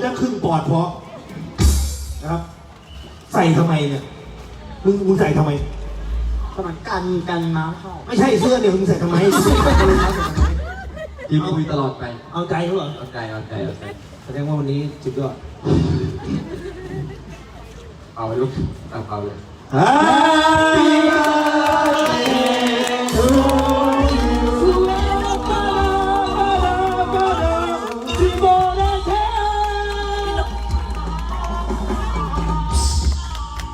แค่ครึ่งปอดพอนะครับ ใส่ทำไมเนี่ยมึงมึงใส่ทำไม สมันกันกันน้ำเข้าไม่ใช่เสื้อเนี่ยมึงใส่ทำไมเสื้อใส่ทำไมทีมคุยตลอดไปเอาใจเขาเหรอเอาใจเอาใจเอาใจแสดงว่าวันนี้สุดยอดเอาไปลูกเอาเอาเลย Happy birthday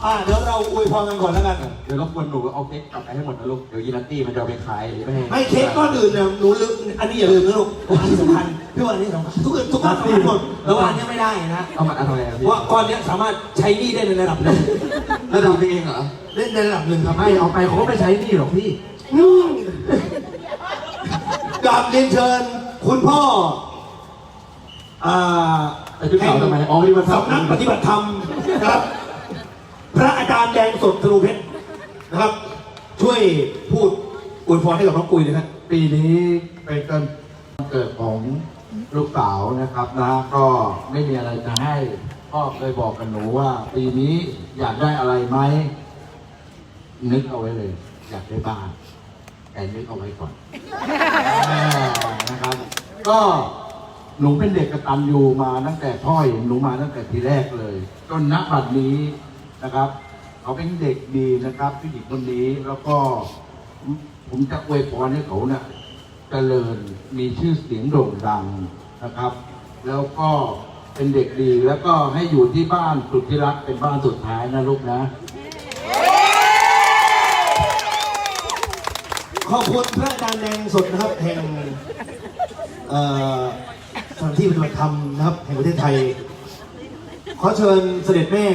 อ่าเดี๋ยวเราอวยพรกันก่อนแล้วกันเดี๋ยวรบกวนหนูเอาเค้กกลับไปให้หมดนะลูก เดี๋ยวยีนัตตี้มันจะเอาไปขายไม่ให้ไม่เค้กก้อนอื่นเนี่ยหนูลืมอันนี้อย่าลืมนะลูกอันนี้สำคัญพี่ว่าอันนี้สำคัญทุกคนทุกคนสำคัญหมดแต่ว่าอันนี้ไม่ได้นะเอามาเอาทำไมอะเพพี่ราะว่าก้อนเนี้ยสามารถใช้หนี้ได้ในระดับหนึ่งระดับเองเหรอเล่นในระดับหนึ่งครับไม่เอาไปเขาก็ไม่ใช้นี่หรอกพี่กราบเรียนเชิญคุณพ่ออ่าไปชุดขาวทำไมอ๋อนี่มันสำนักปฏิบัติธรรมนะครับ พระอาจารย์แดงสดธนูเพชรนะครับ ช่วยพูดอวยพรให้กับน้องปุยนะครับ ปีนี้เป็นวันเกิดของลูกสาวนะครับนะก็ไม่มีอะไรจะให้พ่อเคยบอกกับหนูว่า ปีนี้อยากได้อะไรไหมนึกเอาไว้เลย อยากได้บ้านแต่นึกเอาไว้ก่อนอ่านะครับ ก็หนูเป็นเด็กกระตัญญูมาตั้งแต่พ่อเห็นหนูมาตั้งแต่ทีแรกเลย จนณบัดนี้ นะครับเขาเป็นเด็กดีนะครับผู้หญิงคนนี้แล้วก็ผมจะอวยพรให้เขาเนี่ยเจริญมีชื่อเสียงโด่งดังนะครับ แล้วก็เป็นเด็กดีแล้วก็ให้อยู่ที่บ้านสุดที่รักเป็นบ้านสุดท้ายนะลูกนะ ขอบคุณพระอาจารย์แดงสดนะครับแห่งเอ่อสถานที่ปฏิบัติธรรมนะครับแห่งประเทศไทย ขอเชิญเสด็จแม่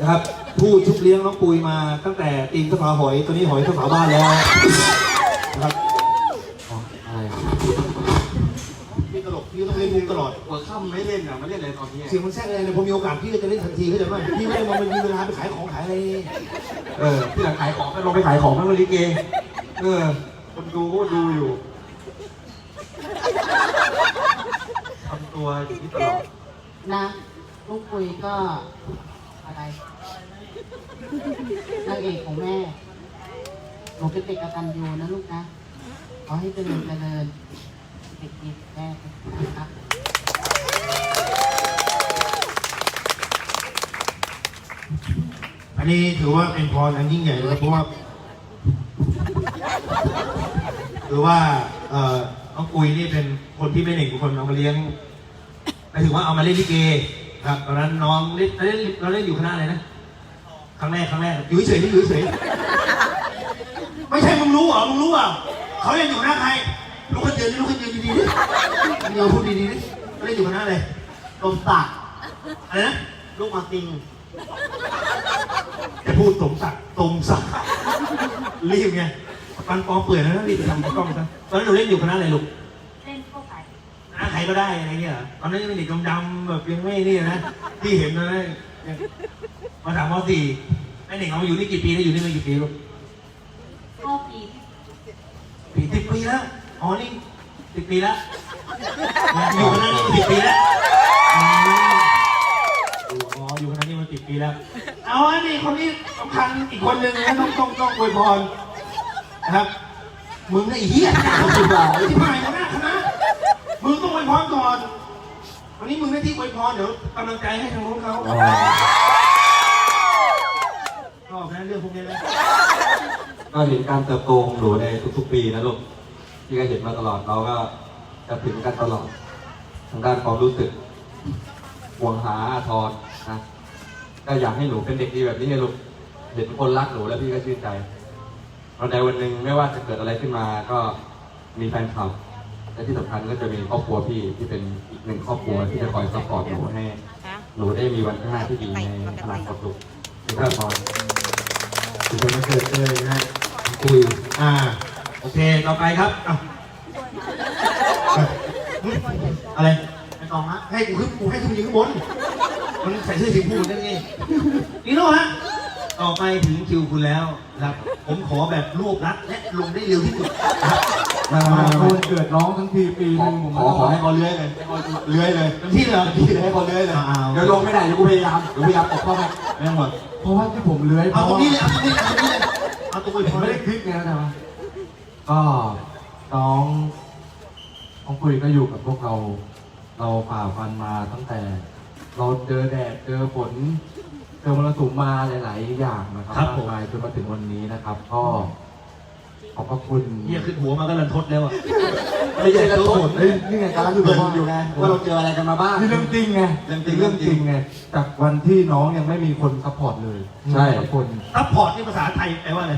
นะครับผู้ชุบเลี้ยงน้องปุยมาตั้งแต่ตีนสฝาหอยตัวนี้หอยสฝาบ้านแล้วนะครับอะไรพี่ตลกพี่ต้องเล่นมุกตลอดหัวค่ำไม่เล่นอะมาเล่นอะไรตอนนี้เสียงมันแทรกอะไรเนี่ยผมมีโอกาสพี่ก็จะเล่นทันทีเข้าใจไหมพี่ไม่ได้มามีเวลาไปขายของขายอะไรเออที่หลังขายของก็ลงไปขายของทั้งลิเกเออคนดูก็ดูอยู่ทำตัวอย่างนี้ตลอดนะลูกคุยก็อะไร นางเอกของแม่หนูเป็นเด็กกตัญญูนะลูกนะ ขอให้เจริญเจริญเด็กดีแม่ครับอันนี้ถือว่าเป็นพรอันยิ่งใหญ่เลยเพราะว่าถือว่าเอ่อน้องปุยนี่เป็นคนที่ไม่เด็กทุกคนเอามาเลี้ยงหมายถึงว่าเอามาเล่นลิเกครับตอนนั้นน้องเล่นเราเล่นเราเล่นอยู่คณะอะไรนะ ครั้งแรกครั้งแรกอยู่เฉยๆนี่อยู่เฉยๆไม่ใช่มึงรู้เหรอมึงรู้เหรอเขาเล่นอยู่คณะใครลุกขึ้นยืนดิลุกขึ้นยืนดีๆดิมึงเอาพูดดีๆดิเขาเล่นอยู่คณะอะไรลมตักอะไรนะลูกมาติงจะพูดสมศักดิ์ตรงศักดิ์รีบไงปันปอเปื่อยแล้วนะรีบไปทำกล้องซะตอนนั้นหนูเล่นอยู่คณะอะไรลูกเล่นทั่วไปคณะใครก็ได้อะไรเงี้ยเหรอตอนนั้นยังเป็นเด็กดำๆแบบยังไม่นี่นะที่เห็นนะ มาถามมสี่ไอ้เด็กเอามาอยู่นี่กี่ปีแล้วอยู่นี่มากี่ปีลูกเข้าปีปีสิบปีแล้วอ๋อนี่สิบปีแล้วอยู่คณะนี้มาสิบปีแล้วอืมอ๋ออยู่คณะนี้มาสิบปีแล้วเอาอันนี้คนนี้สำคัญอีกคนหนึ่งนะต้องต้องต้องอวยพรนะครับมึงไอ้เหี้ยเขาสุดหล่อที่ผ่านคณะคณะมึงต้องอวยพรก่อน วั นนี้มึงหน้าที่อวยพรเดี๋ยวกำลังใจให้ทางนู้นเขาชอบนะเรื่องพวกนี้นะก็เห็นการเติบโตของหนูในทุกๆปีนะลูกที่ก็เห็นมาตลอดเราก็จะถึงกันตลอดทางด้านความรู้สึกห่วงหาอาทรนะก็อยากให้หนูเป็นเด็กดีแบบนี้ไงลูกเห็นคนรักหนูแล้วพี่ก็ชื่นใจวันใดวันหนึ่งไม่ว่าจะเกิดอะไรขึ้นมาก็มีแฟนคลับ และที่สำคัญก็จะมีครอบครัวพี่ที่เป็นอีกหนึ่งครอบครัวที่จะคอยซัพพอร์ตหนูให้หนูได้มีวันข้างหน้าที่ดีในอนาคตลูกนี่ก็พอถึงจะมาเกิดเลยนะฮะคุยอ่าโอเคต่อไปครับอะอะไรไม่ต้องฮะให้กูขึ้นกูให้ขึ้นยืนข้างบนมันใส่เสื้อสีชมพูนั่นไงนี่โน่ฮะต่อไปถึงคิวคุณแล้วนะครับ ผมขอแบบรวบรัดและลงได้เร็วที่สุดนะครับ มามามาวันเกิดน้องทั้งทีปีหขอนึงผมขอขอให้เขาเลื้อยเลยให้เขาเลื้อยเลยเต็มที่เลยเหรอที่เลยให้เขาเลื้อยเลยอ้าวเดี๋ยวลงไม่ได้เดี๋ยวกูพยายามเดี๋ยวพยายามตกเข้าไปไม่ต้องห่วงเพราะว่าที่ผมเลื้อยเพเอาราะตรงว่านี้เลยเอาตรงนี้เอาตรงนี้เลยเอาตรงนี้ผมไม่ได้คลิกไงนะก็น้องน้องคุยก็อยู่กับพวกเรา เราฝ่าฟันมาตั้งแต่ เราเจอแดดเจอฝนเจอมรสุมมาหลาย ๆ อย่างนะครับครับผม มากมายจนมาถึงวันนี้นะครับ ก็ ขอบพระคุณเฮียขึ้นหัวมาก็รันทดแล้วอะไม่ใช่ตัวผลเฮ้ยนี่ไงกำลังคือเบิร์นอยู่ไงว่าเราเจออะไรกันมาบ้างนี่เรื่องจริงไงเรื่องจริงเรื่องจริงไงจากวันที่น้องยังไม่มีคนซัพพอร์ตเลย ใช่ทุกคนซัพพอร์ตนี่ภาษาไทยแปลว่าอะไร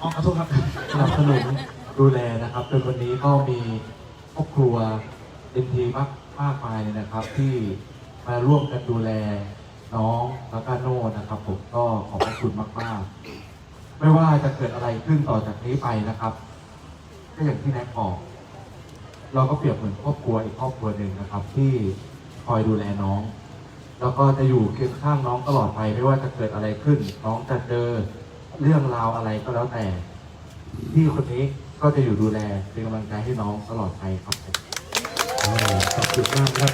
อ๋อขอโทษครับสนับสนุนดูแลนะครับจนวันนี้ก็มีครอบครัวเอ็นทีมากมากมายเลยนะครับ ที่มาร่วมกันดูแลน้องแล้วก็โน่นะครับ ผมก็ขอบพระคุณมากๆ ไม่ว่าจะเกิดอะไรขึ้นต่อจากนี้ไปนะครับ ก็อย่างที่แนกบอก เราก็เปรียบเหมือนครอบครัวอีกครอบครัวหนึ่งนะครับ ที่คอยดูแลน้อง แล้วก็จะอยู่เคียงข้างน้องตลอดไปไม่ว่าจะเกิดอะไรขึ้น น้องจะเจอเรื่องราวอะไรก็แล้วแต่พี่คนนี้ก็จะอยู่ดูแลเป็นกำลังใจให้น้องตลอดไปครับขอบคุณมากครับ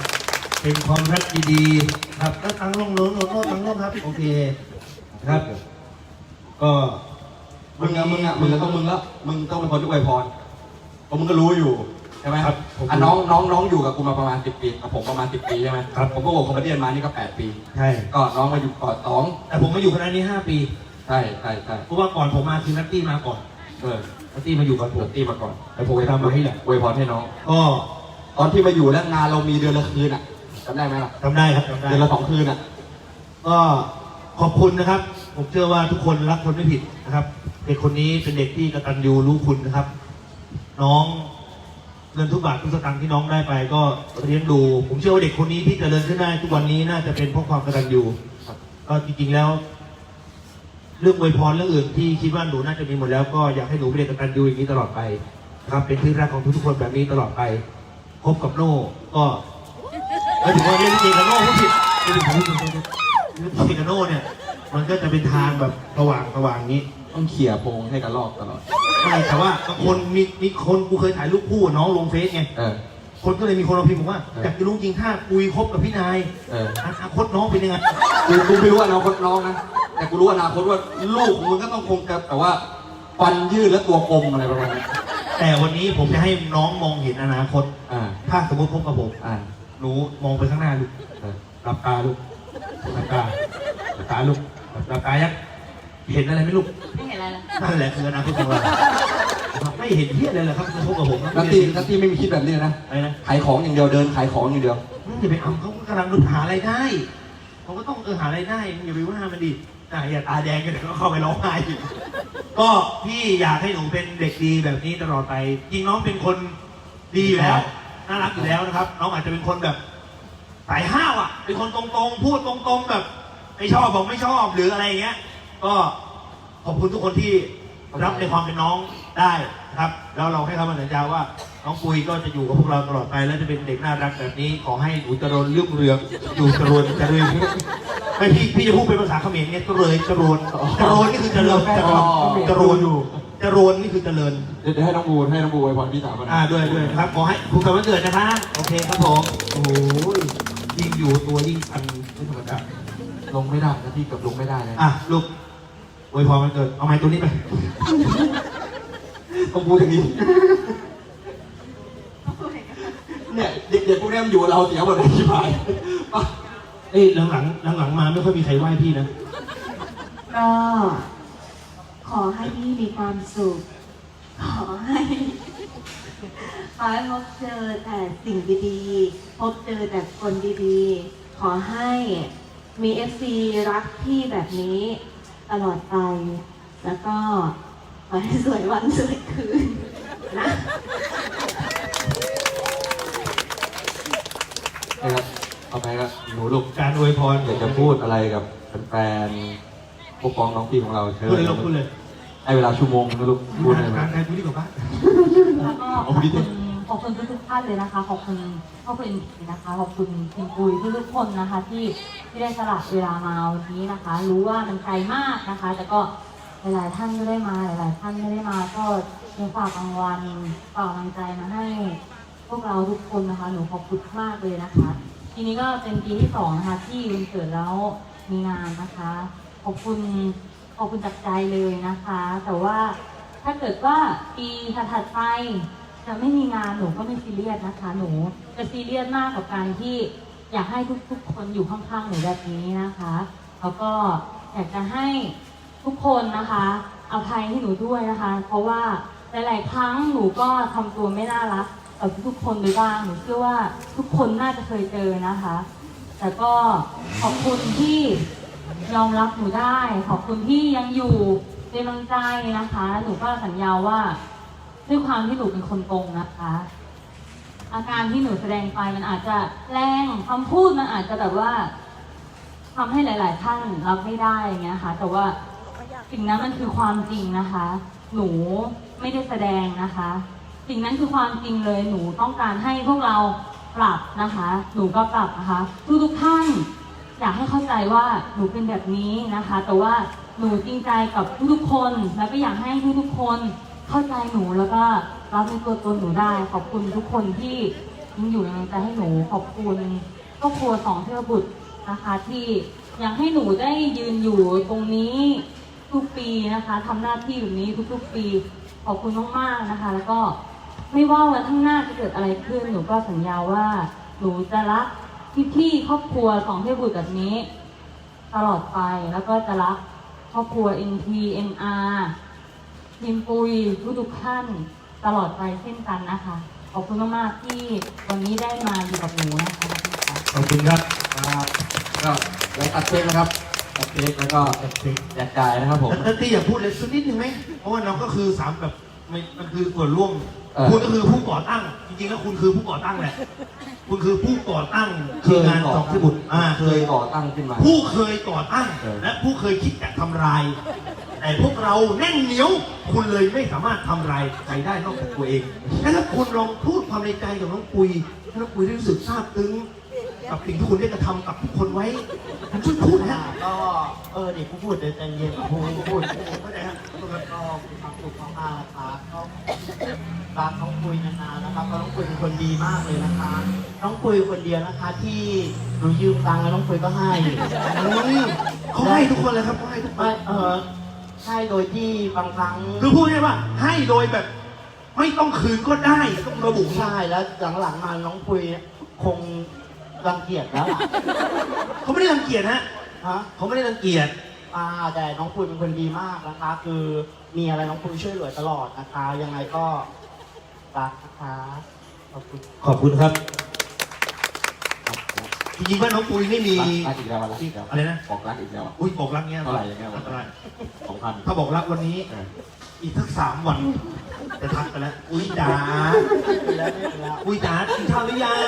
เป็นความรักดีๆครับตั้งลงโน้นโน้นโน้นตั้งลงครับ โอเคนะครับ ก็ มึงอะมึงอะมึงอะต้องมึงแล้วมึงต้องเป็นคนที่อวยพรเพราะมึงก็รู้อยู่ใช่ไหมครับผมอะน้องน้องน้องอยู่กับกูมาประมาณสิบปีกับผมประมาณสิบปีใช่ไหมครับ ผมก็โอบคอมเมดี้มานี่ก็แปดปี ใช่ ก็น้องมาอยู่ก่อนสองแต่ผมมาอยู่คณะนี้ห้าปี ใช่ใช่ใช่เพราะว่าก่อนผมมาคือนัตตี้มาก่อนเออนัตตี้มาอยู่ก่อนผเปิมดตีมาก่อนแต่ผมไปทำมาให้แหละอวยพรให้น้อง ก็ตอนที่มาอยู่แล้วงานเรามีเดือนละคืนอะจำได้ไหมล่ะทำได้ครับทำได้ เดือนละสองคืนอะ ก็ขอบคุณนะครับ ผมเชื่อว่าทุกคนรักคนไม่ผิดนะครับ เด็กคนนี้เป็นเด็กที่กตัญญูรู้คุณนะครับ น้องเงินทุกบาททุกสตางค์ที่น้องได้ไป ก็เลี้ยงดู ผมเชื่อว่าเด็กคนนี้ที่เจริญขึ้นได้ทุกวันนี้น่าจะเป็นเพราะความกตัญญูครับก็จริงๆแล้ว เรื่องอวยพรเรื่องอื่นที่คิดว่าหนูน่าจะมีหมดแล้วก็อยากให้หนูเป็นเด็กกตัญญูอย่างนี้ตลอดไปนะครับเป็นที่รักของทุกๆคนแบบนี้ตลอดไปคบกับโน่ก็หมายถึงว่าเล่นลิเกกับโน่ผู้ผิดเล่นลิเกกับโน่เล่นลิเกกับโน่เนี่ย มันก็จะเป็นทางแบบสว่างสว่างๆนี้ ต้องเขี่ยโพงให้กันลอกตลอด ไม่แต่ว่าบางคนมีมีคนกูเคยถ่ายรูปคู่กับน้องลงเฟซไง เออ คนก็เลยมีคนมาพิมพ์บอกว่าเอออยากจะรู้จริงถ้าคุยคบกับพี่นายเอออนาคตน้องเป็นยังไงกูกูไม่รู้อนาคตน้องนะ แต่กูรู้อนาคตว่าลูกของมึงก็ต้องคงจะแต่ว่าฟันยืดและตัวกลมอะไรประมาณนี้แต่วันนี้ผมจะให้น้องมองเห็นอนาคต อ่า ถ้าสมมติพบกับผมอ่าหนูมองไปข้างหน้าลูกเออหลับตาลูกหลับตาหลับตาลูกหลับตายัง เห็นอะไรไหมลูกไม่เห็นอะไรเลยนั่นแหละคืออนาคตของเราไม่เห็นเพี้ยอะไรเลยครับจะพบกับผมนัตตี้นัตตี้ไม่มีคิดแบบนี้นะ อะไรนะขายของอย่างเดียวเดินขายของอย่างเดียว มึงอย่าไปเอาเขากำลังดูหาอะไรายได้เขาก็ต้องเออหาอะไรายได้มึงอย่าไปว่ามันดิอะอย่าตาแดงกันเดี๋ยวก็เข้าไปร้องไห้อีกก็พี่อยากให้หนูเป็นเด็กดีแบบนี้ตลอดไปจริงน้องเป็นคนดีอยู่แล้วน่ารักอยู่แล้วนะครับ น้องอาจจะเป็นคนแบบสายห้าวอะเป็นคนตรงๆ พูดตรงๆแบบไม่ชอบบอกไม่ชอบหรืออะไรอย่างเงี้ย ก็ขอบคุณทุกคนที่รับในความเป็นน้องได้นะครับ แล้วเราให้คำมั่นสัญญาว่า น้องปุยก็จะอยู่กับพวกเราตลอดไป และจะเป็นเด็กน่ารักแบบนี้ ขอให้หนูจริญรุ่งเรืองอยู่เจริญเจริญไม่พี่พี่จะพูดเป็นภาษาเขมรเนี่ยเจริญเจริญเจริญนี่คือเจริญจริญเจริญอยู่จริญนี่คือเจริญเดี๋ยวให้น้องบูให้น้องบูไว้พรพี่สาวก่อนนะอ่าด้วยด้วยครับขอให้คุณกับวันเกิดนะคะโอเคครับผมโอ้ยยิ่งอยู่ตัวยิ่งพันไม่ธรรมดาลงไม่ได้นะพี่กับลงไม่ได้เลยอะลูก อวยพรวันเกิด เอาไม้ตัวนี้ไปต้องพูดอย่างนี้ เนี่ยเด็กๆพวกนี้มันอยู่กับเราเสียหมดเลยที่ผ่านเอ้ยหลังๆหลังๆมาไม่ค่อยมีใครไหว้พี่นะ ก็ขอให้พี่มีความสุข ขอให้ขอให้พบเจอแต่สิ่งดีๆ พบเจอแต่คนดีๆ ขอให้มีเอฟซีรักพี่แบบนี้ ตลอดไป แล้วก็ขอให้สวยวันสวยคืนนะนะครับต่อไปก็หนูลูกการอวยพรอยากจะพูดอะไรกับแฟนๆพวกพ้องน้องพี่ของเราเชิญพูดเลยลูกพูดเลยให้เวลาชั่วโมงนะลูกพูดเลยกานะรในพื้นที่ของบ้านแล้วก็ขเอาอบพูดดิคุณค อบคุณทุกๆท่านเลยนะคะ ขอบคุณขอบคุณนะคะ ขอบคุณทีมปุยทุกๆคนนะคะ ที่ที่ได้สละเวลามาวันนี้นะคะ รู้ว่ามันไกลมากนะคะ แต่ก็หลายๆท่านก็ได้มาหลายๆท่านไม่ได้มาก็ยังฝากรางวัลฝากกำลังใจมาให้ พวกเราทุกคนนะคะ หนูขอบคุณมากเลยนะคะ ทีนี้ก็เป็นปีที่สองนะคะ ที่วันเกิดแล้วมีงานนะคะ ขอบคุณขอบคุณจากใจเลยนะคะ แต่ว่าถ้าเกิดว่าปีถัดๆไป จะไม่มีงานหนูก็ไม่ซีเรียสนะคะ หนูจะซีเรียสมากกับการที่อยากให้ทุกๆ คนอยู่ข้างๆหนูแบบนี้นะคะแล้วก็อยากจะให้ทุกคนนะคะเอาภัยให้หนูด้วยนะคะ เพราะว่าหลาย ๆ ครั้งหนูก็ทำตัวไม่น่ารักกับทุกๆคนไปบ้างหนูเชื่อว่าทุกคนน่าจะเคยเจอนะคะ แต่ก็ขอบคุณที่ยอมรับหนูได้ ขอบคุณที่ยังอยู่เป็นกำลังใจนะคะ หนูก็สัญญาว่า ด้วยความที่หนูเป็นคนโกงนะคะ อาการที่หนูแสดงไปมันอาจจะแรงคำพูดมันอาจจะแบบว่าทำให้หลาย ๆ ท่านรับไม่ได้อย่างเงี้ยค่ะ แต่ว่าสิ่งนั้นมันคือความจริงนะคะ หนูไม่ได้แสดงนะคะ สิ่งนั้นคือความจริงเลย หนูต้องการให้พวกเราปรับนะคะ หนูก็ปรับนะคะ ทุกทุกๆท่าน อยากให้เข้าใจว่าหนูเป็นแบบนี้นะคะ แต่ว่าหนูจริงใจกับทุกๆคน แล้วก็อยากให้ทุกๆคน เข้าใจหนูแล้วก็รับในตัวตนหนูได้ ขอบคุณทุกคนที่ยังอยู่ในกำลังใจให้หนูขอบคุณครอบครัวสองเทพบุตรนะคะที่ยังให้หนูได้ยืนอยู่ตรงนี้ทุกปีนะคะทำหน้าที่แบบนี้ทุกๆ ปี ขอบคุณมากๆนะคะ แล้วก็ไม่ว่าวันข้างหน้าจะเกิดอะไรขึ้น หนูก็สัญญาว่าหนูจะรักพี่ๆครอบครัวสองเทพบุตรแบบนี้ ตลอดไปแล้วก็จะรักครอบครัว NT NR ทีมปุยทุกๆท่านตลอดไปเช่นกันนะคะ ขอบคุณมากๆที่วันนี้ได้มาอยู่กับหนูนะคะขอบคุณค่ะขอบคุณครับครับก็แล้วตัดเค้กนะครับตัดเค้กแล้วก็แจกจ่ายนะครับผมแล้วที่อยากพูดเลยสักนิดหนึ่งไหมเพราะว่าเราก็คือสามแบบไม่มันคือส่วนร่วมเออคุณก็คือผู้ก่อตั้ง จริงๆแล้วคุณคือผู้ก่อตั้งแหละ คุณคือผู้ก่อตั้งทีมงานสองที่บุตรอ่าเคยก่อตั้งขึ้นมา ผู้เคยก่อตั้งเออและผู้เคยคิดจะทำลาย แต่พวกเราแน่นเหนียว คุณเลยไม่สามารถทำลายใครได้นอกจากตัวเองถ้าคุณลองพูดความในใจกับน้องปุยให้น้องปุยได้รู้สึกซาบซึ้งกับสิ่งที่คุณได้กระทำกับทุกคนไว้ผมช่วยพูดนะก็เออเด็กกูพูดเดี๋ยวใจเย็นพูดพูดเข้าใจครับก็มีความสุขมากๆนะครับก็รักน้องคุยนานๆนะครับเพราะน้องคุยเป็นคนดีมากเลยนะคะ น้องคุยคนเดียวนะคะ ที่หนูยืมตังค์แล้วน้องคุยก็ให้ เขาให้ทุกคนเลยครับเขาให้ทุกคน เออ ให้โดยที่บางครั้งคือพูดง่ายๆว่า ให้โดยแบบ ไม่ต้องคืนก็ได้ต้องระบุใช่แล้วหลังๆมาน้องคุยคงรังเกียจแล้วล่ะเขาไม่ได้รังเกียจฮะฮะเขาไม่ได้รังเกียจอ่าแต่น้องคุยเป็นคนดีมากนะคะ คือมีอะไรน้องคุยช่วยเหลือตลอดนะคะ ยังไงก็รักนะคะขอบคุณ ขอบคุณครับ จริงๆว่าน้องปุยไม่มี รักอีกแล้วรักอีกแล้วอะไรนะ บอกรักอีกแล้ว อุ้ยบอกรักเงี้ยเท่าไหร่อย่างเงี้ยเท่าไหร่สองพัน ถ้าบอกรักวันนี้ อีกสักสามวันจะทักไปแล้วอุ้ยจ๋าแล้วเนี่ยแล้วอุ้ยจ๋ากินข้าวหรือยัง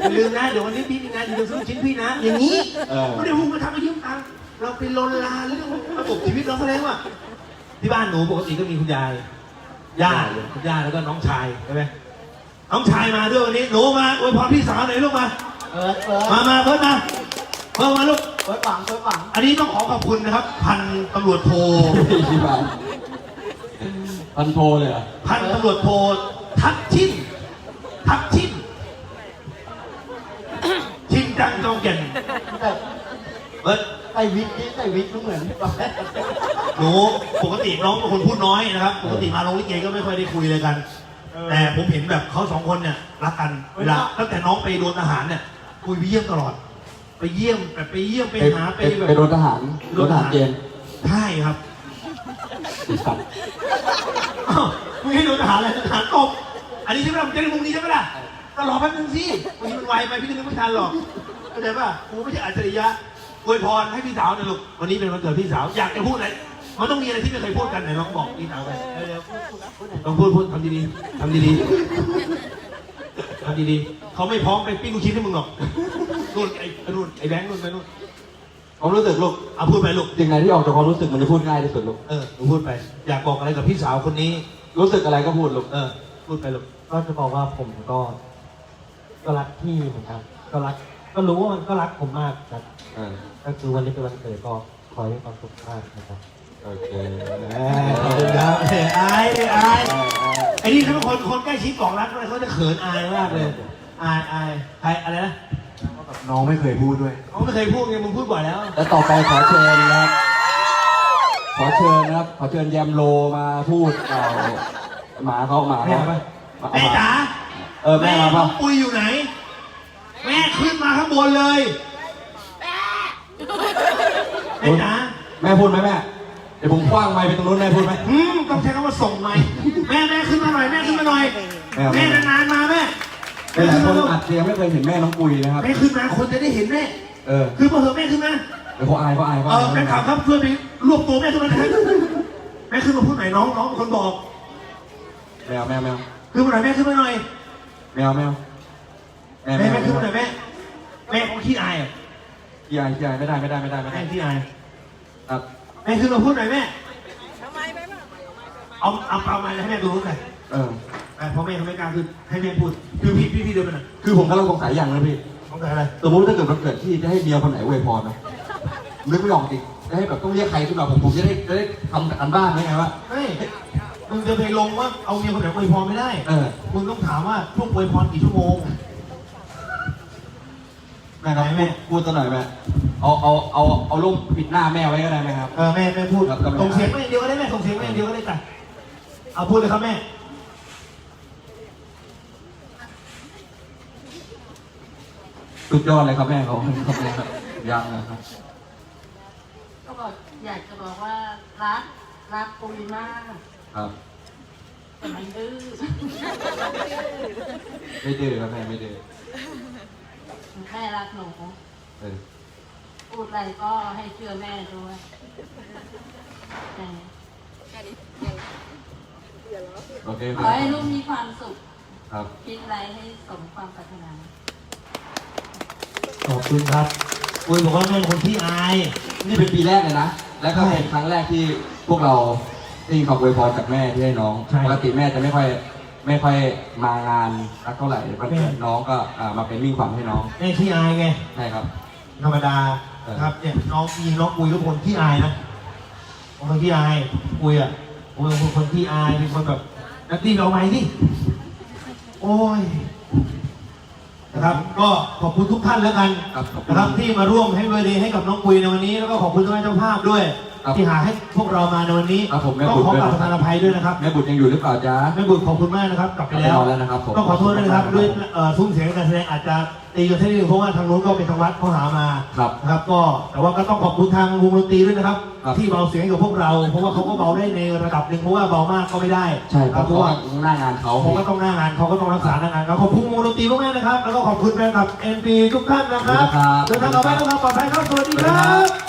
อย่าลืมนะเดี๋ยววันนี้พี่มีงานอย่าลืมซื้อลูกชิ้นพี่นะ อย่างนี้เออ ไม่ได้พูดมาทำมายืมตังค์เราไปลนลานเรื่องระบบชีวิตเราแสดงว่า ที่บ้านหนูปกติก็มีคุณยายย่าคุณย่าแล้วก็น้องชายใช่ไหมน้องชายมาด้วยวันนี้หนูมาอวยพรพี่สาวหน่อยลูกมา เอิร์ธเอิร์ธมามาเพิ่มมาเพิ่มมาลูก เอิร์ธฝังเอิร์ธฝังอันนี้ต้องขอขอบคุณนะครับ พันตำรวจโทที่บ้านพันโทเลยเหรอพันตำรวจโททักชินทักชินชินจังจองแก่นแต่เบิร์ดใส่วิกนี่ใส่วิกก็เหมือนตอนแรกหนูปกติน้องเป็นคนพูดน้อยนะครับ ปกติมาลงลิเกก็ไม่ค่อยได้คุยเลยกัน แต่ผมเห็นแบบเขาสองคนเนี่ยรักกันเวลาตั้งแต่น้องไปโดนทหารเนี่ย คุยไปเยี่ยมตลอด ไปเยี่ยมแบบไปเยี่ยมไปหาไปแบบไปโดนทหารโดนทหารเกณฑ์ใช่ครับไอ้สัตว์อ้าวมึงให้โดนทหารอะไรทหารตบอันนี้ใช่ไหมล่ะมึงจะได้มุมนี้ใช่ไหมล่ะก็รอแป๊บนึงสิบางทีมันไวไปพี่ก็นึกไม่ทันหรอกเข้าใจป่ะกูไม่ใช่อัจฉริยะอวยพรให้พี่สาวหน่อยลูกวันนี้เป็นวันเกิดพี่สาวอยากจะพูดอะไรมันต้องมีอะไรที่ไม่เคยพูดกันไหนลองบอกพี่สาวไปเดี๋ยวพูดพูดพูดหน่อยลองพูดพูดทำดีๆทำดีๆ ทำดีๆเขาไม่พร้อมไปปิ้งลูกชิ้นให้มึงหรอกนู่นไอ้นู่นไอ้แบงค์นู่นไปนู่นผมรู้สึกลูกเอาพูดไปลูกสิ่งไหนที่ออกจากความรู้สึกมันจะพูดง่ายที่สุดลูกเออหนูพูดไป อยากบอกอะไรกับพี่สาวคนนี้ รู้สึกอะไรก็พูดลูกเออ พูดไปลูกก็จะบอกว่าผมก็ก็รักพี่เหมือนกันก็รัก ก็รู้ว่ามันก็รักผมมากนะเออ ก็คือวันนี้เป็นวันเกิดก็ขอให้ความสุขมากนะครับ โอเคแหมขอบคุณครับเฮ้ยอายเฮ้ยอายไอ้นี่เขาเป็นคนคนใกล้ชิดของรักเลยเขาจะเขินอายมากเลยอายอายใครอะไรนะน้องไม่เคยพูดด้วยเขาไม่เคยพูดไงมึงพูดบ่อยแล้ว แล้วต่อไปขอเชิญนะครับ ขอเชิญนะครับ ขอเชิญแยมโลมาพูดเอาหมาเขาหมาแม่เขามาหมาแม่จ๋าเออแม่มาน้ป่ะองปุยอยู่ไหน แม่ขึ้นมาข้างบนเลยแม่จ๋าแม่พูดไหมแม่ เดี๋ยวผมคว้างไมค์ไปตรงนู้นแม่พูดไหม อืมต้องใช้คำว่าส่งไมค์แม่แม่ขึ้นมาหน่อยแม่ขึ้นมาหน่อยแม่เอาแม่นานๆมาแม่หลายคนอัดเสียงไม่เคยเห็นแม่น้องปุยนะครับ แม่ขึ้นมาคนจะได้เห็นแม่เออคือพอเหอะแม่ขึ้นมาเดี๋ยวเขาอายเขาอายเขาเออายอแฟนคลับครับช่วยไปรวบตัวแม่ขึ้นมาหน่อยครับแม่ขึ้นมาพูดหน่อยน้องน้องเป็นคนบอกแมวแมวแมวขึ้นมาหน่อยแม่ขึ้นมาหน่อยแมวแมวแมวแม่แมแม่วขึ้นมาหน่อยแม่แม่เขาขี้อายอะพี่อายพี่อายไม่ได้ไม่ได้ไม่ได้ไม่แม่ได้ขี้อาย ครับแม่ขึ้นมาพูดหน่อยแม่เอาเอาเอามาให้แม่ดูรู้หน่อยเอออะเพราะแม่เขาไม่กล้าคือให้แม่พูดคือพี่พี่พี่เดินไปหน่อยคือผมกำลังสงสัยอย่างนะพี่ต้องการอะไรสมมติถ้าเกิดวันเกิดที่จะให้เมียคนไหนอวยพรนะนึกไม่ออกจริงจะให้แบบต้องเรียกใครขึ้นมาผมผมจะได้จะได้ทำกันบ้านไหมไงว่าเฮ้ยมึงจะไปลงว่าเอาเมียคนไหนอวยพรไม่ได้เออมึงต้องถามว่าช่วงอวยพรกี่ชั่วโมงแม่ครับไหนแม่พูดพูดตัวหน่อยแม่ เอาเอาเอาเอาลูกปิดหน้าแม่ไว้ก็ได้ไหมครับ เออแม่แม่พูดครับครับ ส่งเสียงแม่อย่างเดียวก็ได้แม่ส่งเสียงแม่อย่างเดียวก็ได้จ้ะเอาพูดเลยครับแม่สุดยอดเลยครับแม่เขาครับแม่ครับยังนะครับ ก็บอกอยากจะบอกว่ารักรักปุยมากครับแต่มันดื้อไม่ดื้อครับแม่ไม่ดื้อแม่รักหนู เออ พูดอะไรก็ให้เชื่อแม่ด้วยแต่โอเคขอให้ลูกมีความสุข ครับ คิดอะไรให้สมความปรารถนา ขอบคุณครับปุ้ยบอกว่าแม่เป็นคนที่อาย นี่เป็นปีแรกเลยนะ แล้วก็เป็นครั้งแรกที่พวกเราได้ยินคำอวยพรจากแม่ที่ให้น้อง ใช่ปกติแม่จะไม่ค่อยไม่ค่อยมางานสักเท่าไหร่วันเกิดแม่ น้องก็อ่ามาเป็นมิ่งขวัญให้น้อง แม่ที่อายไง ใช่ครับ ธรรมดาเออ ครับเนี่ยน้องยิงน้องปุยก็คนที่อายนะเป็นคนที่อายปุยอะปุยเป็นคนที่อายเป็นคนแบบนักตีเราไหมสิโอ้ยนะครับ ก็ขอบคุณทุกท่านแล้วกันครับขอบคุณนะครับที่มาร่วมให้เบอร์เดย์ให้กับน้องปุยในวันนี้ แล้วก็ขอบคุณทุกท่านเจ้าภาพด้วย ครับที่หาให้พวกเรามาในวันนี้ครับผมแม่ก็บุญขอด้วยกราบนะประทานอภัยด้วยนะครับแม่บุตรยังอยู่หรือเปล่าจ๊ะ แม่บุญขอบคุณมากนะครับกลับไปแล้วกลับไปนอนแล้วนะครับผม ต้องขอโทษด้วยนะครับด้วยเอ่อทุ่มเสียงการแสดงอาจจะตีกันเท่นิดนึงเพราะว่าทางนู้นก็เป็นทางวัดเขาหามาครับนะครับ ก็แต่ว่าก็ต้องขอบคุณทางวงดนตรีด้วยนะครับ ครับที่เบาเสียงให้กับพวกเรา เพราะว่าเขาก็เบาได้ในระดับหนึ่งเพราะว่าเบามากก็ไม่ได้ใช่เพครับราะเพราะว่าว่าหน้างานเขาผมก็ต้องหน้างานเขาก็ต้องรักษาหน้างานเขาขอบคุณวงดนตรีมากๆนะครับแล้วก็ขอบคุณแฟนคลับ NP ทุกท่านนะครับครับเดินทางต่อไปนะครับปลอดภัยครับสวัสดีครับ